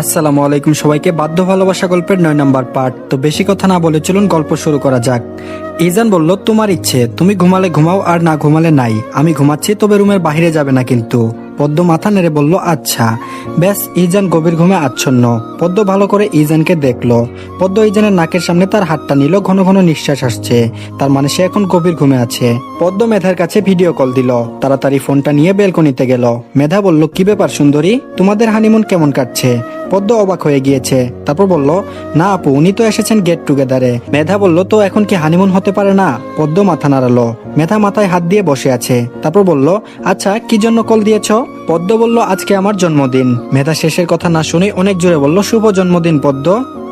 আসসালামু আলাইকুম সবাইকে বাধ্য ভালোবাসা গল্পের নয় নম্বর পার্ট। তো বেশি কথা না বলে চলুন গল্প শুরু করা যাক। ইজান বলল, তোমার ইচ্ছে, তুমি ঘুমালে ঘুমাও আর না ঘুমালে নাই। আমি ঘুমাচ্ছি, তবে রুমের বাইরে যাবে না কিন্তু। পদ্ম মাথা নেড়ে বলল আচ্ছা। ব্যাস, ইজান গভীর ঘুমে আচ্ছন্ন। পদ্ম ভালো করে ইজানকে দেখল। পদ্ম ইজানের নাকের সামনে তার হাতটা নিল, ঘন ঘন নিঃশ্বাস আসছে। তার মানে সে এখন গভীর ঘুমে আছে। পদ্ম মেধার কাছে ভিডিও কল দিল। তাড়াতাড়ি ফোনটা নিয়ে বেলকনিতে গেল। মেধা বলল, কি ব্যাপার সুন্দরী? তোমাদের হানিমুন কেমন কাটছে? পদ্ম অবাক হয়ে গিয়েছে। তারপর বলল, না আপু, উনি তো এসেছেন গেট টুগেদারে মেধা বলল, তো এখন কি হানিমুন হতে পারে না? পদ্ম মাথা নাড়ালো। মেধা মাথায় হাত দিয়ে বসে আছে। তারপর বলল আচ্ছা কি জন্য কল দিয়েছ? পদ্ম বলল, আজকে আমার জন্মদিন। মেধা শেষের কথা না শুনে অনেক জোরে বলল, শুভ জন্মদিন পদ্ম।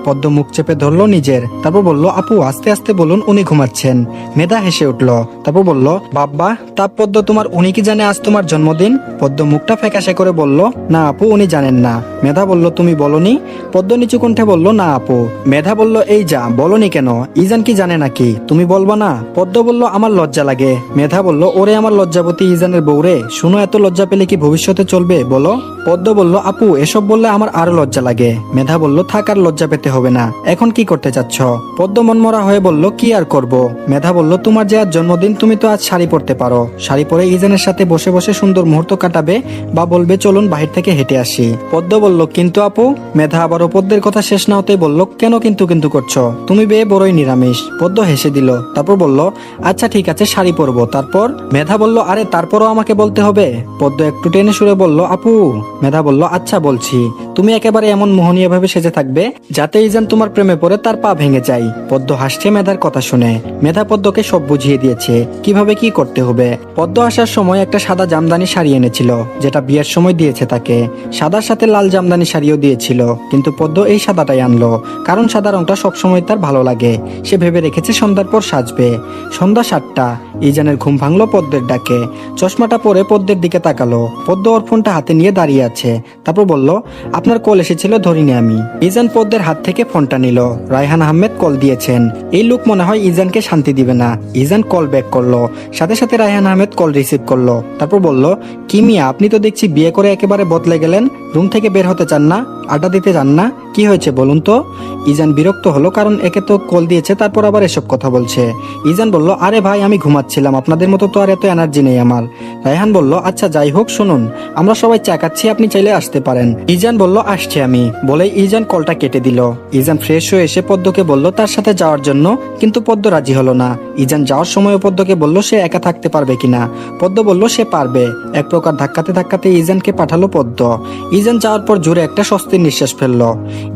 পদ্ম মুখ চেপে ধরলো নিজের, তারপর বলল, আপু, আস্তে আস্তে বলুন, উনি ঘুমাচ্ছেন। মেধা হেসে উঠল, তারপর বলল, বাব্বা তা পদ্ম তোমার, উনি কি জানে আজ তোমার জন্মদিন? পদ্ম মুখটা ফ্যাকাশে করে বলল, না, আপু, উনি জানেন না। মেধা বলল, তুমি বলনি? পদ্ম নিচু কণ্ঠে বলল, না, আপু। মেধা বলল, এই যা, বলনি কেন? ইজান কি জানে নাকি? তুমি বলব না? পদ্ম বলল, আমার লজ্জা লাগে। মেধা বলল, ওরে আমার লজ্জাবতী ইজানের বউরে, শুনো, এত লজ্জা পেলে কি ভবিষ্যতে চলবে, বলো? পদ্ম বলল, আপু, এসব বললে আমার আরও লজ্জা লাগে। মেধা বলল থাকার লজ্জা পেতে হবে না। এখন কি করতে চাচ্ছ? পদ্ম মনমরা হয়ে বলল, কি আর করব? মেধা বলল, তোমার যে আজ জন্মদিন, তুমি তো আজ শাড়ি পরতে পারো। শাড়ি পরে ইজানের সাথে বসে বসে সুন্দর মুহূর্ত কাটাবে বা বলবে, চলুন বাহির থেকে হেঁটে আসি। পদ্ম বলল, কিন্তু আপু? মেধা আবারও পদ্মের কথা শেষ না হতেই বলল, কেন কিন্তু কিন্তু করছ? তুমি বেয়ে বড়ই নিরামিষ। পদ্ম হেসে দিল, তারপর বলল আচ্ছা ঠিক আছে, শাড়ি পরবো। তারপর মেধা বলল, আরে, তারপরও আমাকে বলতে হবে? পদ্ম একটু টেনে সুরে বলল, আপু। মেধা বলল আচ্ছা বলছি। তুমি একেবারে এমন মোহনীয় ভাবে সেজে থাকবে যাতে ইজান তোমার প্রেমে পড়ে তার পা ভেঙে যায়। পদ্ম হাসছে মেধার কথা শুনে। মেধা পদ্মকে সব বুঝিয়ে দিয়েছে। কীভাবে কি করতে হবে? পদ্ম আসার সময় একটা সাদা জামদানি শাড়ি এনেছিল, যেটা বিয়ের সময় দিয়েছে তাকে। সাদার সাথে লাল জামদানি শাড়িও দিয়েছিল, কিন্তু পদ্ম এই সাদাটাই আনলো, কারণ সাদা রংটা সবসময় তার ভালো লাগে। সে ভেবে রেখেছে সন্ধ্যার পর সাজবে। সন্ধ্যা সাতটা, ইজানের ঘুম ভাঙলো পদ্মের ডাকে। চশমাটা পরে পদ্মের দিকে তাকালো। পদ্ম ওর ফোনটা হাতে নিয়ে দাঁড়িয়ে আছে। তারপর বলল, আপনার কল এসেছিল ধরিনি আমি। ইজান পদ্মের হাত থেকে ফোনটা নিল। রায়হান আহমেদ কল দিয়েছেন। এই লোক মনে হয় ইজানকে শান্তি দিবে না। ইজান কল ব্যাক করল। সাথে সাথে রায়হান আহমেদ কল রিসিভ করল। তারপর বলল, কি মিয়া, আপনি তো দেখছি বিয়ে করে একেবারে বদলে গেলেন। রুম থেকে বের হতে চান না? আড্ডা দিতে চান না? কি হয়েছে বলুন তো? ইজান বিরক্ত হলো কারণ একে তো কল দিয়েছে, তারপর আবার এসব কথা বলছে। ইজান বলল, আরে ভাই, আমি ঘুমাচ্ছিলাম, আপনাদের মতো তো আর এত এনার্জি নেই আমার। রায়হান বলল আচ্ছা যাই হোক, শুনুন, আমরা সবাই চা খাচ্ছি, আপনি চাইলে আসতে পারেন। ইজান বলল, আসছি আমি। বলে ইজান কলটা কেটে দিল। ইজান ফ্রেশ হয়ে এসে পদ্মকে বলল, তার সাথে যাওয়ার জন্য। কিন্তু পদ্ম রাজি হলো না। ইজান যাওয়ার সময় পদ্মকে বলল, সে একা থাকতে পারবে কিনা? পদ্ম বলল, সে পারবে। এক প্রকার ধাক্কাতে ধাক্কাতে ইজানকে পাঠালো পদ্ম। ইজান যাওয়ার পর জোরে একটা স্বস্তির নিঃশ্বাস ফেলল।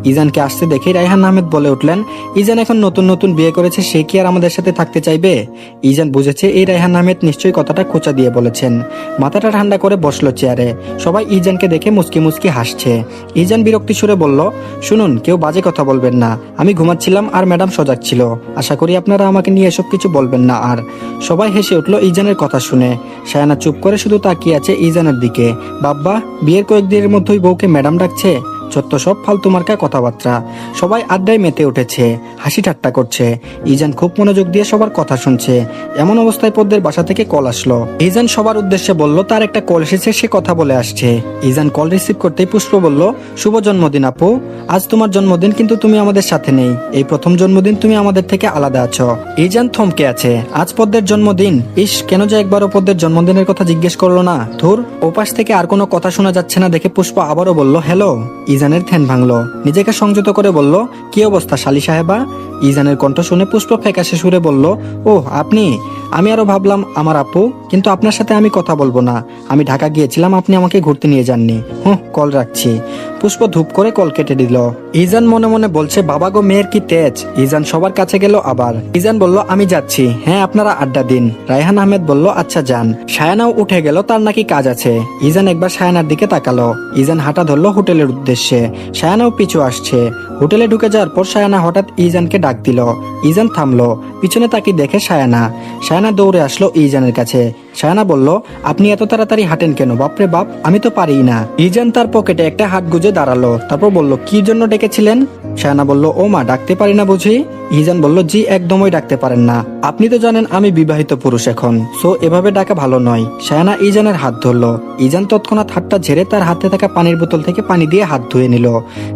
ইজানকে আসতে দেখে রায়হান আহমেদ বলে উঠলেন, ইজান এখন নতুন নতুন বিয়ে করেছে, সে কি আর আমাদের সাথে থাকতে চাইবে? ইজান বুঝেছে এই রায়হান আহমেদ নিশ্চয়ই কথাটা খোঁচা দিয়ে বলেছেন। মাথাটা ঠান্ডা করে বসল চেয়ারে। সবাই ইজানকে দেখে মুচকি মুচকি হাসছে। ইজান বিরক্তি সুরে বলল, শুনুন, কেউ বাজে কথা বলবেন না। আমি ঘুমাচ্ছিলাম আর ম্যাডাম সজাগ ছিল। আশা করি আপনারা আমাকে নিয়ে এসব কিছু বলবেন না আর। সবাই হেসে উঠল ইজানের কথা শুনে। সায়ানা চুপ করে শুধু তাকিয়ে আছে ইজানের দিকে। বাব্বা, বিয়ের কয়েকদিনের মধ্যেই বউকে ম্যাডাম ডাকছে? ছোট্ট সব ফালতু মার্কা কথাবার্তা। সবাই আড্ডায় মেতে উঠেছে, হাসি ঠাট্টা করছে। ইজান খুব মনোযোগ দিয়ে সবার কথা শুনছে। এমন অবস্থায় পদ্মের বাসা থেকে কল আসলো। ইজান সবার উদ্দেশ্যে বলল, তার একটা কল এসেছে, সে কথা বলে আসছে। ইজান কল রিসিভ করতেই পুষ্প বলল, শুভ জন্মদিন আপু। আজ তোমার জন্মদিন, কিন্তু তুমি আমাদের সাথে নেই। এই প্রথম জন্মদিন তুমি আমাদের থেকে আলাদা আছো। ইজান থমকে আছে, আজ পদ্মের জন্মদিন। ইস, কেন যে একবারও পদ্মের জন্মদিনের কথা জিজ্ঞেস করল না? ধুর, ওপাশ থেকে আর কোনো কথা শোনা যাচ্ছে না দেখে পুষ্প আবারও বলল, হ্যালো। ইজানের ধ্যান ভাঙল। নিজেকে সংযত করে বলল, কি অবস্থা, শালি সাহেবা? ইজানের কণ্ঠ শুনে পুষ্প ফ্যাকাশে সুরে বলল ও আপনি? আমি আরও ভাবলাম, আমার আপু, কিন্তু আপনার সাথে আমি কথা বলব না। আমি ঢাকা গিয়েছিলাম, আপনি আমাকে ঘুরতে নিয়ে যাননি। হুঁ, কল রাখছি। পুষ্প ধূপ করে কল কেটে দিল। ইজান মনে মনে বলছে, বাবা গো, মেয়ের কি তেজ? ইজান সবার কাছে গেল আবার। ইজান বলল, আমি যাচ্ছি। হ্যাঁ আপনারা আড্ডা দিন। রায়হান আহমেদ বলল আচ্ছা যান। সায়ানাও উঠে গেল, তার নাকি কাজ আছে। ইজান একবার সায়ানার দিকে তাকালো। ইজান হাঁটা ধরলো হোটেলের উদ্দেশ্যে। সায়ানাও পিছু আসছে। হোটেলে ঢুকে যাওয়ার পর সায়ানা হঠাৎ ইজানকে ডাক দিল। ইজান থামলো। পিছনে তাকে দেখে সায়ানা সায়ানা দৌড়ে আসলো ইজানের কাছে। সায়ানা বলল, আপনি এত তাড়াতাড়ি হাঁটেন কেন? বাপরে বাপ, আমি তো পারিই না। ইজান তার পকেটে একটা হাত গুজে দাঁড়াল, তারপর বলল, কি জন্য ডেকেছিলেন? সায়ানা বলল, ও মা, ডাকতে পারি না বুঝি? ইজান বলল, জি, একদমই ডাকতে পারেন না। আপনি তো জানেন আমি বিবাহিত পুরুষ এখন, সো এভাবে ডাকা ভালো নয়। সায়ানা ইজানের হাত ধরলো। ইজান তৎক্ষণাৎ হাতটা ঝেড়ে তার হাতে থাকা পানির বোতল থেকে পানি দিয়ে হাত ধুয়ে নিল।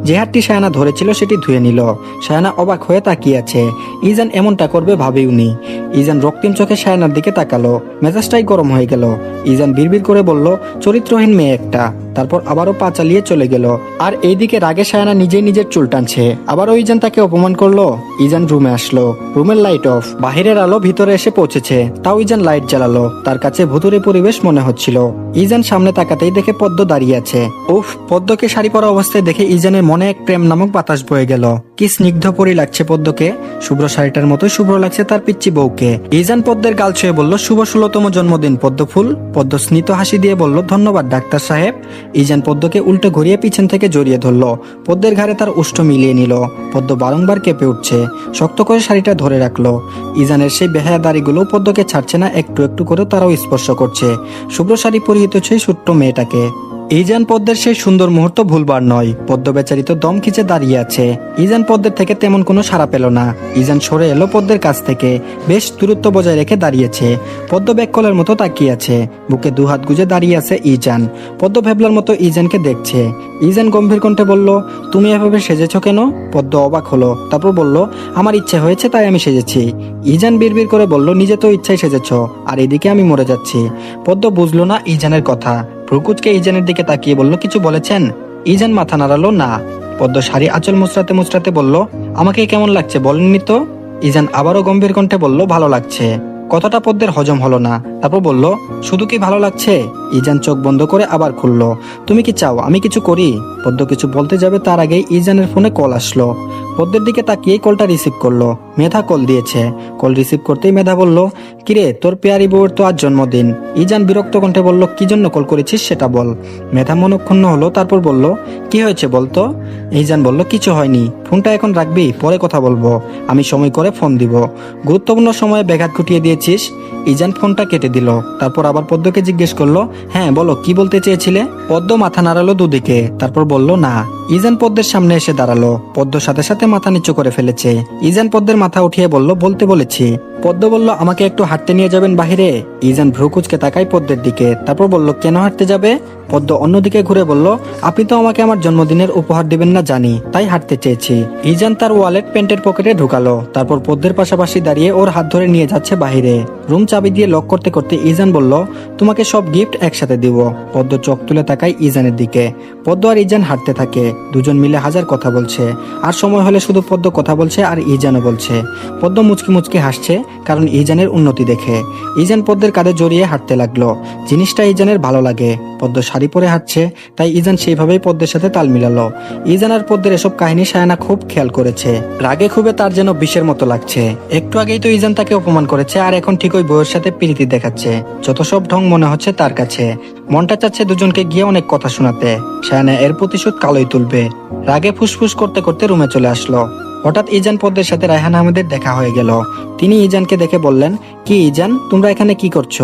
যে হাতটি সায়ানা ধরেছিল, সেটি ধুয়ে নিল। সায়ানা অবাক হয়ে তাকিয়ে আছে। ইজান এমনটা করবে ভাবেওনি ইজান রক্তিম চোখে সায়ানার দিকে তাকালো। মেজাজটাই গরম হয়ে গেল। ইজান বিড়বিড় করে বলল চরিত্রহীন মেয়ে একটা। তারপর আবারও পা চালিয়ে চলে গেল। আর এইদিকে রাগে সায়ানা নিজেই নিজের চুল টানছে। আবারও ইজান তাকে অপমান করল। ইজান রুমে আসলো। রুমের লাইট অফ বাহিরের আলো ভিতরে এসে পৌঁছেছে। তাও ইজান লাইট জ্বালালো। তার কাছে ভুতুরে পরিবেশ মনে হচ্ছিল। ইজান সামনে তাকাতেই দেখে পদ্ম দাঁড়িয়ে আছে। উফ, পদ্মকে শাড়ি পরা অবস্থায় দেখে ইজানের মনে এক প্রেম নামক বাতাস বয়ে গেল। কি স্নিগ্ধ পরি লাগছে পদ্মকে। শুভ্র শাড়িটার মতো শুভ্র লাগছে তার পিচ্ছি বউকে। ইজান পদ্মের গাল ছুঁয়ে বলল, শুভ ষোলতম জন্মদিন পদ্ম ফুল পদ্ম স্নিত হাসি দিয়ে বলল, ধন্যবাদ, ডাক্তার সাহেব। ইজান পদ্মকে উল্টে ঘুরিয়ে পিছন থেকে জড়িয়ে ধরল। পদ্মের ঘাড়ে তার উষ্ঠ মিলিয়ে নিল। পদ্ম বারংবার কেঁপে উঠছে। শক্ত করে শাড়িটা ধরে রাখল। ইজানের সেই বেহায়া দাড়িগুলো পদ্মকে ছাড়ছে না, একটু একটু করে তারাও স্পর্শ করছে। শুভ্র শাড়ি পরিহিত সেই ছোট্ট মেয়েটাকে। ইজান পদ্মের সেই সুন্দর মুহূর্ত ভুলবার নয়। পদ্ম বেচারি তো দম খিচে দাঁড়িয়ে আছে। ইজান পদ্মের থেকে তেমন কোনো সাড়া পেল না। ইজান সরে এলো পদ্মের কাছ থেকে। বেশ দূরত্ব বজায় রেখে দাঁড়িয়েছে। পদ্ম ব্যাককলের মতো তাকিয়ে আছে। বুকে দু হাত গুজে দাঁড়িয়ে আছে ইজান। পদ্ম ভেবলার মতো ইজানকে দেখছে। ইজান গম্ভীর কণ্ঠে বলল, তুমি এভাবে সেজেছ কেন? পদ্ম অবাক হলো, তারপর বলল, আমার ইচ্ছে হয়েছে তাই আমি সেজেছি। ইজান বিড়বিড় করে বলল, নিজে তো ইচ্ছাই সেজেছ, আর এদিকে আমি মরে যাচ্ছি। পদ্ম বুঝলো না ইজানের কথা। ভ্রুকুচকে ইজানের দিকে তাকিয়ে বলল, কিছু বলেছেন? ইজান মাথা নাড়ালো, না। পদ্ম শাড়ি আঁচল মুচড়াতে মুচড়াতে বলল, আমাকে কেমন লাগছে বলেননি তো? ইজান আবারও গম্ভীর কণ্ঠে বলল, ভালো লাগছে। কথাটা পদ্মের হজম হলো না। তারপর বলল, শুধু কি ভালো লাগছে? ইজান চোখ বন্ধ করে আবার খুললো, তুমি কি চাও আমি কিছু করি? পদ্ম কিছু বলতে যাবে তার আগেই ইজানের ফোনে কল আসলো। পদ্মের দিকে তাকিয়ে কলটা রিসিভ করল। মেধা কল দিয়েছে। কল রিসিভ করতেই মেধা বলল, কিরে, তোর পেয়ারি বউয়ের তো আজ জন্মদিন। ইজান বিরক্ত কণ্ঠে বলল, কি জন্য কল করেছিস সেটা বল। মেধা মনক্ষুণ্ণ হলো, তারপর বলল, কি হয়েছে বলতো? ইজান বলল, কিছু হয়নি। ফোনটা এখন রাখবি, পরে কথা বলব। আমি সময় করে ফোন দিব। গুরুত্বপূর্ণ সময়ে ব্যাঘাত ঘটিয়ে দিয়েছিস? ইজান ফোনটা কেটে দিল। তারপর আবার পদ্মকে জিজ্ঞেস করল হ্যাঁ বলো, কি বলতে চেয়েছিলে? পদ্ম মাথা নাড়ালো দুদিকে, তারপর বলল, না। ইজান পদ্মের সামনে এসে দাঁড়াল। পদ্ম সাথে সাথে মাথা নিচু করে ফেলেছে। ইজান পদ্মের মাথা উঠিয়ে বলল, বলতে বলেছি। পদ্ম বলল, আমাকে একটু হাঁটতে নিয়ে যাবেন বাহিরে? ইজান ভ্রুকুচকে তাকাই পদ্মের দিকে। তারপর বলল, কেন হাঁটতে যাবে? পদ্ম অন্যদিকে ঘুরে বলল, আপনি তো আমাকে আমার জন্মদিনের উপহার দিবেন না জানি, তাই হাঁটতে চেয়েছি। ইজান তার ওয়ালেট প্যান্টের পকেটে ঢুকালো। তারপর পদ্মের পাশাপাশি দাঁড়িয়ে ওর হাত ধরে নিয়ে যাচ্ছে বাহিরে। রুম চাবি দিয়ে লক করতে করতে ইজান বলল, তোমাকে সব গিফট একসাথে দিব। পদ্ম চোখ তুলে তাকাই ইজানের দিকে। পদ্ম আর ইজান হাঁটতে থাকে। দুজন মিলে হাজার কথা বলছে। আর সময় হলে শুধু পদ্ম কথা বলছে আর ইজানও বলছে। পদ্ম মুচকি মুচকি হাসছে। কারণ ইজানের উন্নতি দেখে। ইজান পদ্মের কাঁধে জড়িয়ে হাঁটতে লাগল। জিনিসটা ইজানের ভালো লাগে। পদ্ম শাড়ি পরে হাঁটছে, তাই ইজান সেইভাবেই পদ্মের সাথে তাল মিলালো। ইজান আর পদ্মের এসব কাহিনী সায়ানা খুব খেয়াল করেছে। রাগে খুবে তার যেন বিষের মতো লাগছে। একটু আগেই তো ইজান তাকে অপমান করেছে, আর এখন ঠিক ওই বউয়ের সাথে প্রীতি দেখাচ্ছে। যত সব ঢং মনে হচ্ছে তার কাছে। মনটা চাচ্ছে দুজনকে গিয়ে অনেক কথা শোনাতে। সায়ানা এর প্রতিশোধ কালোই তুলবে। রাগে ফুসফুস করতে করতে রুমে চলে আসলো। হঠাৎ ইজান পদ্মের সাথে রায়হান আহমেদের দেখা হয়ে গেল। তিনি ইজানকে দেখে বললেন, কি ইজান? তোমরা এখানে কি করছ?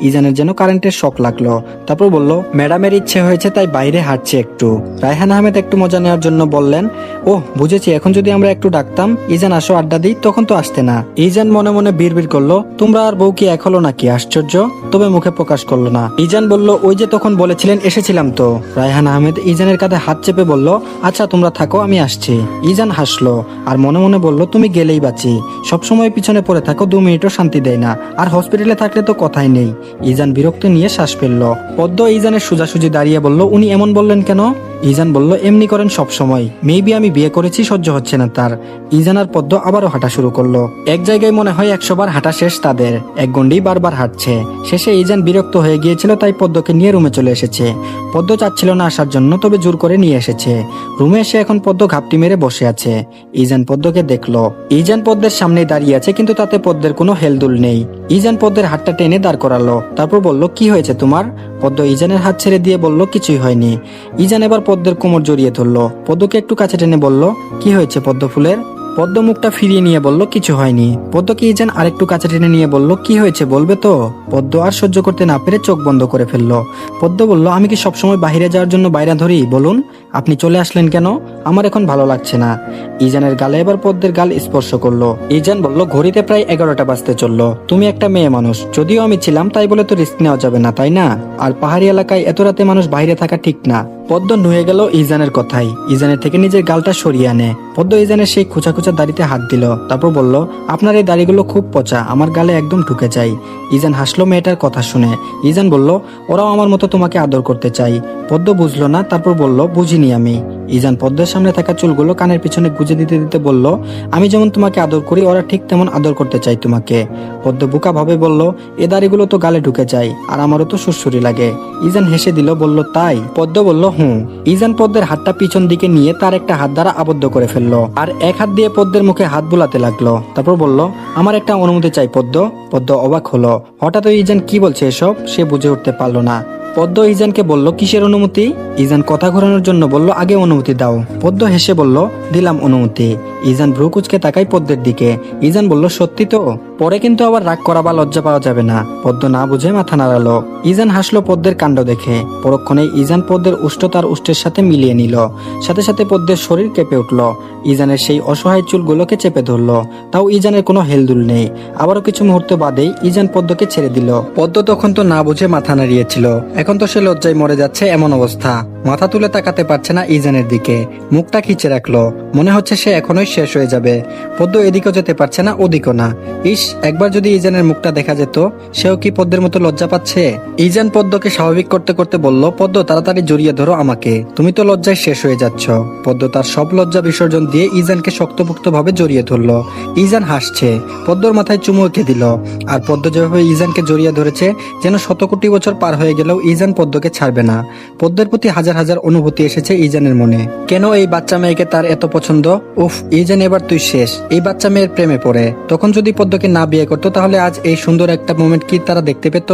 ইজানের যেন কারেন্টের শখ লাগল। তারপর বলল, ম্যাডামের ইচ্ছে হয়েছে, তাই বাইরে হাঁটছে একটু। রায়হান আহমেদ একটু মজা নেওয়ার জন্য বললেন ও বুঝেছি, এখন যদি আমরা একটু ডাকতাম, ইজান আসো আড্ডা দিই, তখন তো আসতে না। ইজান মনে মনে বিড়বিড় করল, তোমরা আর বউ কি এক হলো নাকি? আশ্চর্য, তবে মুখে প্রকাশ করল না। ইজান বলল, ওই যে তখন বলেছিলেন, এসেছিলাম তো। রায়হান আহমেদ ইজানের কাঁধে হাত চেপে বলল আচ্ছা তোমরা থাকো, আমি আসছি। ইজান হাসলো। আর মনে মনে বলল, তুমি গেলেই বাঁচি। সবসময় পিছনে পড়ে থাকো, দু মিনিটও শান্তি দেয় না। আর হসপিটালে থাকলে তো কথাই নেই। ইজান বিরক্ত নিয়ে শ্বাস ফেলল। পদ্ম ইজানের সোজাসুজি দাঁড়িয়ে বলল, উনি এমন বললেন কেন? ইজান বলল, এমনি করেন সব সময়। মেবি আমি বিয়ে করেছি, সহ্য হচ্ছে না তার। ইজান আর পদ্ম আবারও হাঁটা শুরু করল। এক জায়গায় মনে হয় একশো বার হাঁটা শেষ তাদের। এক গন্ডি বারবার হাঁটছে। শেষে ইজান বিরক্ত হয়ে গিয়েছিল, তাই পদ্মকে নিয়ে রুমে চলে এসেছে। পদ্ম চাচ্ছিল না আসার জন্য, তবে জোর করে নিয়ে এসেছে। রুমে এসে এখন পদ্ম ঘাপটি মেরে বসে আছে। ইজান পদ্মকে দেখল। ইজান পদ্মের সামনে দাঁড়িয়ে আছে, কিন্তু তাতে পদ্মের কোনো হেলদুল নেই। ইজান পদ্মের হাতটা টেনে দাঁড় করালো। তারপর বলল, কি হয়েছে তোমার? পদ্ম ইজানের হাত ছেড়ে দিয়ে বলল, কিছুই হয়নি। ইজান এবার পদ্মের কোমর জড়িয়ে ধরলো। পদ্মকে একটু কাছে টেনে বলল, কি হয়েছে পদ্ম ফুলের পদ্ম মুখটা ফিরিয়ে নিয়ে বলল, কিছু হয়নি। পদ্মকে ইজান আরেকটু কাছে টেনে নিয়ে বলল, কি হয়েছে বলবে তো? পদ্ম আর সহ্য করতে না পেরে চোখ বন্ধ করে ফেলল। পদ্ম বলল, আমি কি সবসময় বাইরে যাওয়ার জন্য বাইরে ধরি? বলুন, আপনি চলে আসলেন কেন? আমার এখন ভালো লাগছে না। ইজানের গালে এবার পদ্মের গাল স্পর্শ করল। ইজান বলল, ঘড়িতে প্রায় এগারোটা বাজতে চলল। তুমি একটা মেয়ে মানুষ। যদিও আমি ছিলাম, তাই বলে তো রিস্ক নেওয়া যাবে না, তাই না? আর পাহাড়ি এলাকায় এত রাতে মানুষ বাইরে থাকা ঠিক না। পদ্ম নুয়ে গেল ইজানের কথাই ইজানের থেকে নিজের গালটা সরিয়ে আনে। পদ্ম ইজানের সেই খোঁচা খোঁচা দাড়িতে হাত দিল। তারপর বলল, আপনার এই দাড়িগুলো খুব পচা, আমার গালে একদম ঢুকে যায়। ইজান হাসলো মেয়েটার কথা শুনে। ইজান বলল, ওরাও আমার মতো তোমাকে আদর করতে চাই পদ্ম বুঝলো না, তারপর বলল, বুঝিনি আমি। ইজান পদ্মের সামনে থাকা চুলগুলো কানের পিছনে গুজে দিতে দিতে বলল, আমি যেমন তোমাকে আদর করি, ওরা ঠিক তেমন আদর করতে চাই তোমাকে। পদ্ম বুকা ভাবে বলল, এ দাড়িগুলো তো গালে ঢুকে যায়, আর আমারও তো সুরসুরি লাগে। ইজান হেসে দিল, বলল, তাই। পদ্ম বলল হুম ইজান পদ্মের হাতটা পিছন দিকে নিয়ে তার একটা হাত দ্বারা আবদ্ধ করে ফেলল আর এক হাত দিয়ে পদ্মের মুখে হাত বুলাতে লাগল। তারপর বলল, আমার একটা অনুমতি চাই পদ্ম। পদ্ম অবাক হলো। হঠাৎ ওই ইজান কি বলছে এসব সে বুঝে উঠতে পারল না। পদ্ম ইজানকে বলল, কিসের অনুমতি? ইজান কথা ঘোরানোর জন্য বলল, আগে অনুমতি দাও। পদ্ম হেসে বলল, দিলাম অনুমতি। ইজান ভ্রু কুচকে তাকাই পদ্মের দিকে। ইজান বলল, সত্যি তো? পরে কিন্তু আবার রাগ করা বা লজ্জা পাওয়া যাবে না। পদ্ম না বুঝে মাথা নাড়ালো। ইজান হাসলো পদ্মের কাণ্ড দেখে। পরক্ষণে ইজান পদ্মের উষ্ঠ তার উষ্টের সাথে মিলিয়ে নিল। সাথে সাথে পদ্মের শরীর কেঁপে উঠল। ইজানের সেই অসহায় চুলগুলোকে চেপে ধরলো। তাও ইজানের কোনো হেলদুল নেই। আবারও কিছু মুহূর্ত বাদেই ইজান পদ্মকে ছেড়ে দিল। পদ্ম তখন তো না বুঝে মাথা নাড়িয়েছিল। এখন তো সে লজ্জায় মরে যাচ্ছে এমন অবস্থা। মাথা তুলে তাকাতে পারছে না ইজানের দিকে। মুখটা খিচে রাখল। মনে হচ্ছে সে এখনোই শেষ হয়ে যাবে। পদ্ম এদিকেও যেতে পারছে না, ওদিকও না। ইস, একবার যদি ইজানের মুখটা দেখা যেত, সেও কি পদ্মের মতো লজ্জা পাচ্ছে? ইজান পদ্মকে স্বাভাবিক করতে করতে বলল, পদ্ম, তাড়াতাড়ি জড়িয়ে ধরো আমাকে। তুমি তো লজ্জায় শেষ হয়ে যাচ্ছ। পদ্ম তার সব লজ্জা বিসর্জন দিয়ে ইজানকে শক্তপোক্ত ভাবে জড়িয়ে ধরলো। ইজান হাসছে। পদ্মর মাথায় চুমু এঁকে দিল। আর পদ্ম যেভাবে ইজানকে জড়িয়ে ধরেছে, যেন শত কোটি বছর পার হয়ে গেলেও ইজান পদ্মকে ছাড়বে না। পদ্মের প্রতি হাজার হাজার অনুভূতি এসেছে ইজানের মনে। কেন এই বাচ্চা মেয়েকে তার এত পছন্দ? উফ ইজান এবার তুই শেষ। এই বাচ্চা মেয়ের প্রেমে পড়ে। তখন যদি পদ্মকে না বিয়ে করতো, তাহলে আজ এই সুন্দর একটা মোমেন্ট কি তারা দেখতে পেত?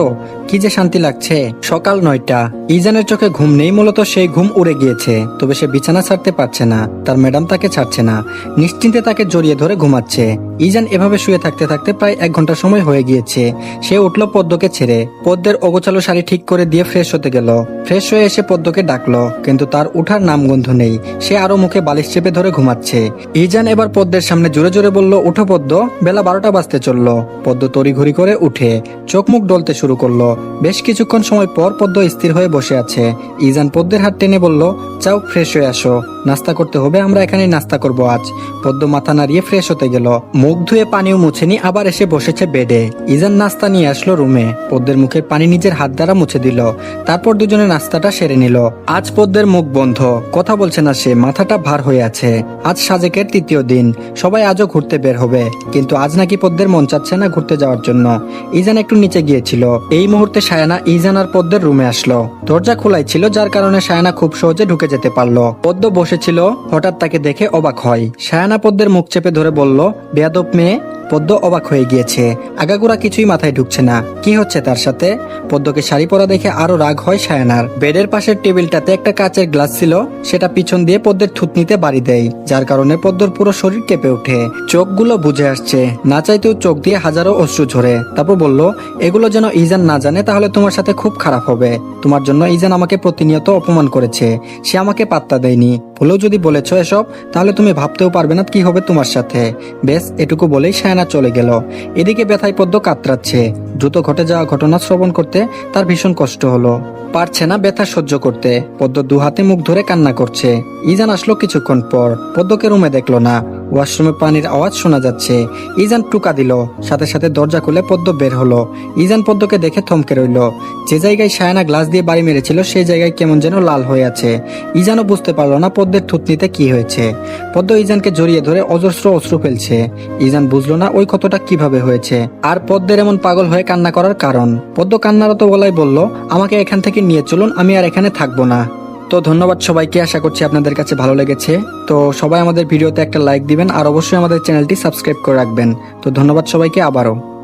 কি যে শান্তি লাগছে? সকাল নয়টা। ইজানের চোখে ঘুম নেই মূলত, সেই ঘুম উড়ে গিয়েছে। তবে সে বিছানা ছাড়তে পারছে না। তার ম্যাডাম তাকে ছাড়ছে না। নিশ্চিন্তে তাকে জড়িয়ে ধরে ঘুমাচ্ছে। ইজান এভাবে শুয়ে থাকতে থাকতে প্রায় এক ঘণ্টা সময় হয়ে গিয়েছে। সে উঠল পদ্মকে ছেড়ে। পদ্মের অগোছালো শাড়ি ঠিক করে দিয়ে ফ্রেশ হতে গেল। ফ্রেশ হয়ে এসে পদ্মকে ডাকলো। কিন্তু তার উঠার নামগন্ধ নেই। সে আরও মুখে বালিশ চেপে ধরে ঘুমাচ্ছে। ইজান এবার পদ্মের সামনে জোরে জোরে বলল, উঠো পদ্ম। বেলা বারোটা বাজতে চলল। পদ্ম তড়িঘড়ি করে উঠে চোখ মুখ ডলতে শুরু করল। বেশ কিছুক্ষণ সময় পর পদ্ম স্থির হয়ে বসে আছে। ইজান পদ্মের হাত টেনে বলল, চাও ফ্রেশ হয়ে আসো। নাস্তা করতে হবে, আমরা এখানে নাস্তা করব আজ। পদ্ম মাথা নাড়িয়ে ফ্রেশ হতে গেল। মুখ ধুয়ে পানিও মুছেনি, আবার এসে বসেছে বেডে। ইজান নাস্তা নিয়ে আসলো রুমে। পদ্মের মুখে পানি নিজের হাত দ্বারা মুছে দিল। তারপর দুজনে নাস্তাটা সেরে নিল। আজ পদ্মের মুখ বন্ধ। কথা বলছে না সে, মাথাটা ভার হয়ে আছে। আজ সাজেকের তৃতীয় দিন। সবাই আজও ঘুরতে বের হবে। কিন্তু আজ নাকি পদ্মের মন চাচ্ছে না ঘুরতে যাওয়ার জন্য। ইজান একটু নিচে গিয়েছিল। এই মুহূর্তে সায়ানা ইজানার পদ্মের রুমে আসলো। দরজা খোলাই ছিল, যার কারণে সায়ানা খুব সহজে ঢুকে যেতে পারল। পদ্ম বসেছিল, হঠাৎ তাকে দেখে অবাক হয়। সায়ানা পদ্মের মুখ চেপে ধরে বলল, বেয়াদব মেয়ে পদ্ম অবাক হয়ে গিয়েছে। আগাগোড়া কিছুই মাথায় ঢুকছে না। কি হচ্ছে তার সাথে? পদ্মকে শাড়ি পরা দেখে আরও রাগ হয় সায়ানার। বেডের পাশের টেবিলটাতে একটা কাচের গ্লাস ছিল, সেটা পিছন দিয়ে পদ্মের থুতনিতে বাড়ি দেয়, যার কারণে পদ্মর পুরো শরীর কেঁপে ওঠে। চোখগুলো বুঝে আসছে, না চাইতেও চোখ দিয়ে হাজারো অশ্রু ঝরে। তারপর বলল, এগুলো যেন ইজান না জানে, তাহলে তোমার সাথে খুব খারাপ হবে। তোমার জন্য ইজান আমাকে প্রতিনিয়ত অপমান করেছে। সে আমাকে পাত্তা দেয়নি। ভুলেও যদি বলেছ এসব, তাহলে তুমি ভাবতেও পারবে না কি হবে তোমার সাথে। বেশ এটুকু বলেই সায়না চলে গেল। এদিকে ব্যথায় পদ্ম কাতরাচ্ছে। দ্রুত ঘটে যাওয়া ঘটনা শ্রবণ করতে তার ভীষণ কষ্ট হলো। পারছে না ব্যথা সহ্য করতে। পদ্ম দু হাতে মুখ ধরে কান্না করছে। ইজান আসলো কিছুক্ষণ পর। পদ্মকে রুমে দেখল না। ওয়াশরুমে পানির আওয়াজ শোনা যাচ্ছে। ইজান টুকা দিল। সাথে সাথে দরজা খুলে পদ্ম বের হলো। ইজান পদ্মকে দেখে থমকে রইল। যে জায়গায় সায়ানা গ্লাস দিয়ে বাড়ি মেরেছিল, সেই জায়গায় কেমন যেন লাল হয়ে আছে। ইজানও বুঝতে পারল না পদ্মের থুতনিতে কি হয়েছে। পদ্ম ইজানকে জড়িয়ে ধরে অজস্র অশ্রু ফেলছে। ইজান বুঝলো না ওই ক্ষতটা কীভাবে হয়েছে। আর পদ্মের এমন পাগল হয়ে কান্না করার কারণ। পদ্ম কান্নারত গলায় বলল, আমাকে এখান থেকে নিয়ে চলুন, আমি আর এখানে থাকব না। তো ধন্যবাদ সবাইকে, আশা করছি আপনাদের কাছে ভালো লেগেছে। তো সবাই আমাদের ভিডিওতে একটা লাইক দিবেন, আর অবশ্যই আমাদের চ্যানেলটি সাবস্ক্রাইব করে রাখবেন। তো ধন্যবাদ সবাইকে, আবারও।